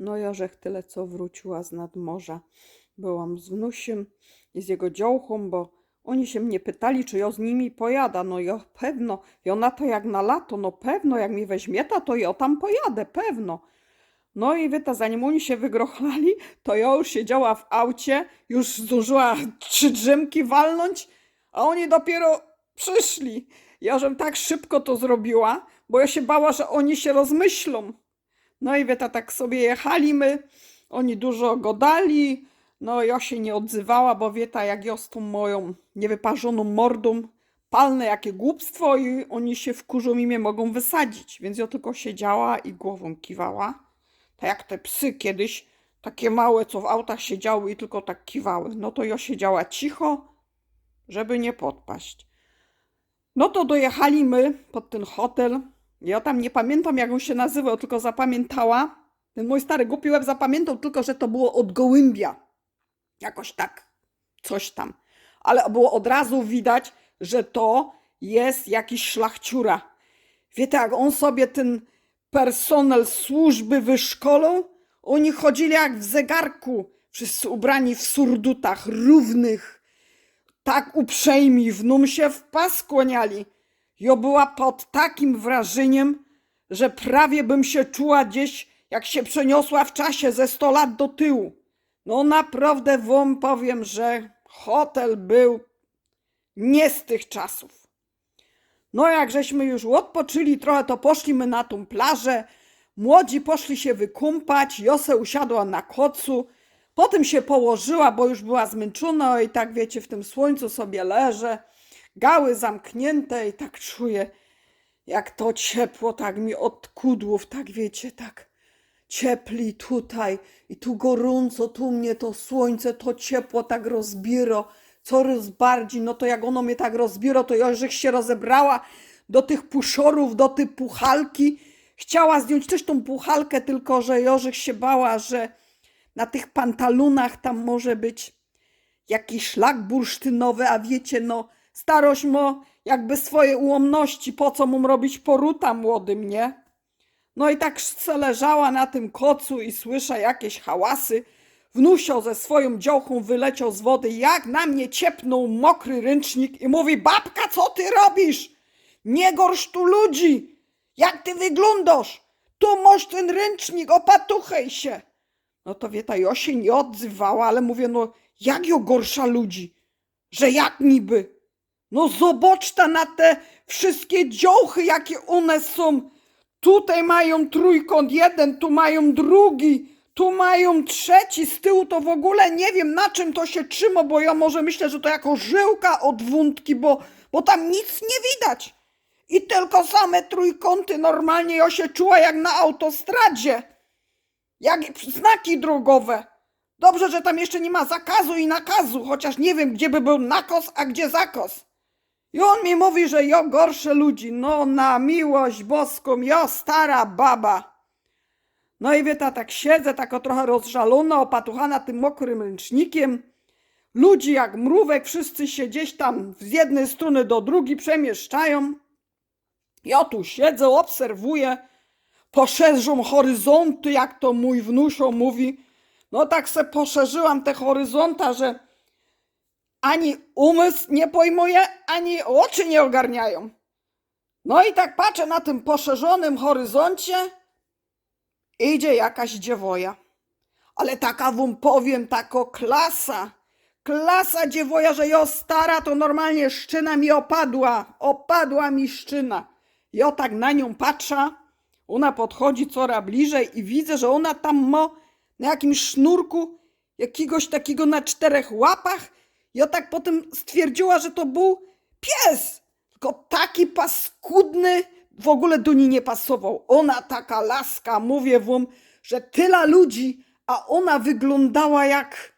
No Jorzech tyle co wróciła z nadmorza. Byłam z wnusiem i z jego dziołchą, bo oni się mnie pytali, czy ja z nimi pojada. No ja pewno, ja na to jak na lato, no pewno, jak mi weźmie ta, to ja tam pojadę, pewno. No i wieta, zanim oni się wygrochlali, to ja już siedziała w aucie, już zdążyła trzy drzemki walnąć, a oni dopiero przyszli. Ja żem tak szybko to zrobiła, bo ja się bała, że oni się rozmyślą. No i wieta, tak sobie jechaliśmy, oni dużo godali, no ja się nie odzywała, bo wieta, jak ja z tą moją niewyparzoną mordą, palne jakie głupstwo i oni się wkurzą i mnie mogą wysadzić. Więc ja tylko siedziała i głową kiwała. Tak jak te psy kiedyś, takie małe, co w autach siedziały i tylko tak kiwały. No to ja siedziała cicho, żeby nie podpaść. No to dojechaliśmy pod ten hotel. Ja tam nie pamiętam, jak on się nazywał, tylko zapamiętała. Ten mój stary głupi łeb zapamiętał tylko, że to było od gołębia. Jakoś tak, coś tam. Ale było od razu widać, że to jest jakiś szlachciura. Wiecie, jak on sobie ten personel służby wyszkolą, oni chodzili jak w zegarku, wszyscy ubrani w surdutach równych, tak uprzejmi, w num się w pas skłaniali. Ja była pod takim wrażeniem, że prawie bym się czuła gdzieś, jak się przeniosła w czasie ze 100 lat do tyłu. No naprawdę wam powiem, że hotel był nie z tych czasów. No jak żeśmy już odpoczyli trochę, to poszliśmy na tą plażę. Młodzi poszli się wykąpać, Jose usiadła na kocu. Potem się położyła, bo już była zmęczona i tak wiecie, w tym słońcu sobie leżę. Gały zamknięte i tak czuję, jak to ciepło, tak mi od kudłów, tak wiecie, tak ciepli tutaj i tu gorąco, tu mnie to słońce, to ciepło tak rozbiero, coraz bardziej, no to jak ono mnie tak rozbiero, to ja już się rozebrała do tych puszorów, do tej puchalki. Chciała zdjąć też tą puchalkę, tylko że Jorzych się bała, że na tych pantalonach tam może być jakiś szlak bursztynowy, a wiecie, no starość mo jakby swoje ułomności, po co mu robić poruta młodym, nie? No i tak se leżała na tym kocu i słyszę jakieś hałasy. Wnusio ze swoją dziołchą wyleciał z wody, jak na mnie ciepnął mokry ręcznik i mówi, babka, co ty robisz? Nie gorsz tu ludzi! Jak ty wyglądasz? Tu masz ten ręcznik, opatuchaj się! No to wieta, ja się nie odzywała, ale mówię, no jak jo gorsza ludzi? Że jak niby? No zobacz ta na te wszystkie dziołchy, jakie one są. Tutaj mają trójkąt jeden, tu mają drugi, tu mają trzeci, z tyłu to w ogóle nie wiem na czym to się trzyma, bo ja może myślę, że to jako żyłka od wątki, bo, bo tam nic nie widać. I tylko same trójkąty, normalnie ja się czuła jak na autostradzie. Jak znaki drogowe. Dobrze, że tam jeszcze nie ma zakazu i nakazu, chociaż nie wiem, gdzie by był nakos, a gdzie zakos. I on mi mówi, że ja gorsze ludzi. No na miłość boską, ja stara baba. No i wieta, tak siedzę, tak o trochę rozżalona, opatuchana tym mokrym ręcznikiem. Ludzi jak mrówek, wszyscy się gdzieś tam z jednej strony do drugiej przemieszczają. Ja tu siedzę, obserwuję, poszerzą horyzonty, jak to mój wnusio mówi. No tak se poszerzyłam te horyzonta, że ani umysł nie pojmuje, ani oczy nie ogarniają. No i tak patrzę na tym poszerzonym horyzoncie, idzie jakaś dziewoja. Ale taka wam powiem, tako klasa, klasa dziewoja, że jo stara, to normalnie szczyna mi opadła, opadła mi szczyna. Ja tak na nią patrzę, ona podchodzi coraz bliżej i widzę, że ona tam ma na jakimś sznurku jakiegoś takiego na czterech łapach. Ja tak potem stwierdziła, że to był pies. Tylko taki paskudny w ogóle do niej nie pasował. Ona taka laska, mówię wam, że tyle ludzi, a ona wyglądała jak,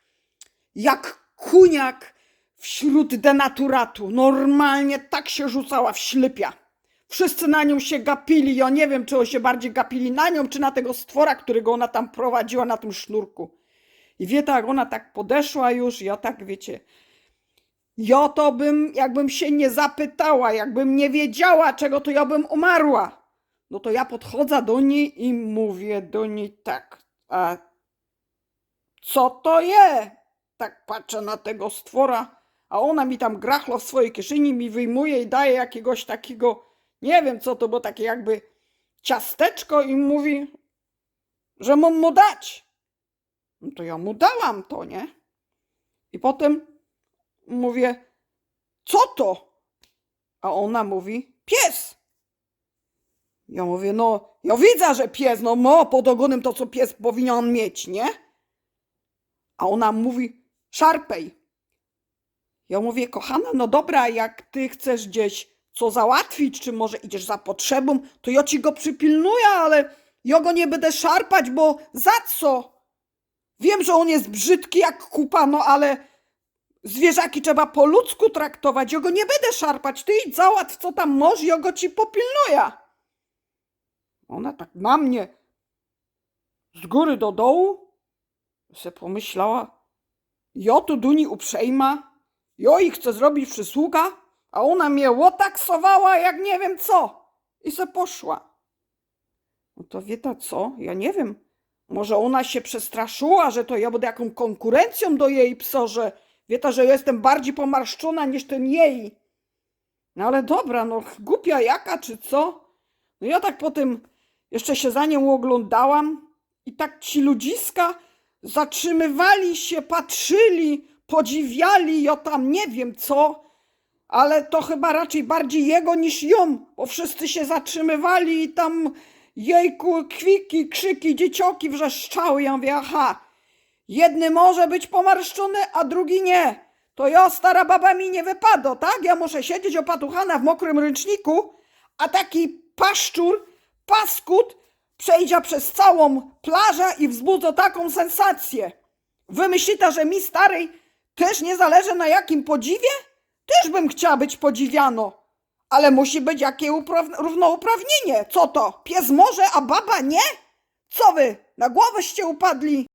jak kuniak wśród denaturatu. Normalnie tak się rzucała w ślepia. Wszyscy na nią się gapili. Ja nie wiem, czy on się bardziej gapili na nią, czy na tego stwora, którego ona tam prowadziła na tym sznurku. I wie tak, ona tak podeszła już, ja tak wiecie. Ja to bym, jakbym się nie zapytała, jakbym nie wiedziała, czego to ja bym umarła. No to ja podchodzę do niej i mówię do niej tak. A co to je? Tak patrzę na tego stwora, a ona mi tam grachlo w swojej kieszeni mi wyjmuje i daje jakiegoś takiego, nie wiem co to było, takie jakby ciasteczko i mówi, że mam mu dać. No to ja mu dałam to, nie? I potem mówię, co to? A ona mówi, pies. Ja mówię, no, ja widzę, że pies, no mo, pod ogonem to, co pies powinien mieć, nie? A ona mówi, szarpej. Ja mówię, kochana, no dobra, jak ty chcesz gdzieś co załatwić, czy może idziesz za potrzebą, to ja ci go przypilnuję, ale ja go nie będę szarpać, bo za co? Wiem, że on jest brzydki jak kupa, no ale zwierzaki trzeba po ludzku traktować. Ja go nie będę szarpać. Ty idź załatw, co tam możesz, ja go ci popilnuję. Ona tak na mnie z góry do dołu se pomyślała, ja tu Duni uprzejma, ja jej chcę zrobić przysługa, a ona mnie łotaksowała jak nie wiem co i se poszła. No to wie ta co? Ja nie wiem. Może ona się przestraszyła, że to ja będę jaką konkurencją do jej psa, że wie ta, że ja jestem bardziej pomarszczona niż ten jej. No ale dobra, no głupia jaka czy co? No ja tak potem jeszcze się za nią oglądałam i tak ci ludziska zatrzymywali się, patrzyli, podziwiali, ja tam nie wiem co, ale to chyba raczej bardziej jego niż ją, bo wszyscy się zatrzymywali i tam jejku, kwiki, krzyki, dziecioki wrzeszczały. Ja mówię, aha, jedny może być pomarszczony, a drugi nie. To ja, stara baba, mi nie wypada, tak? Ja muszę siedzieć opatuchana w mokrym ręczniku, a taki paszczur, paskut przejdzie przez całą plażę i wzbudza taką sensację. Wy myślicie, że mi starej też nie zależy na jakim podziwie? Też bym chciała być podziwiano. Ale musi być jakie upraw- równouprawnienie. Co to? Pies może, a baba nie? Co wy? Na głowęście upadli?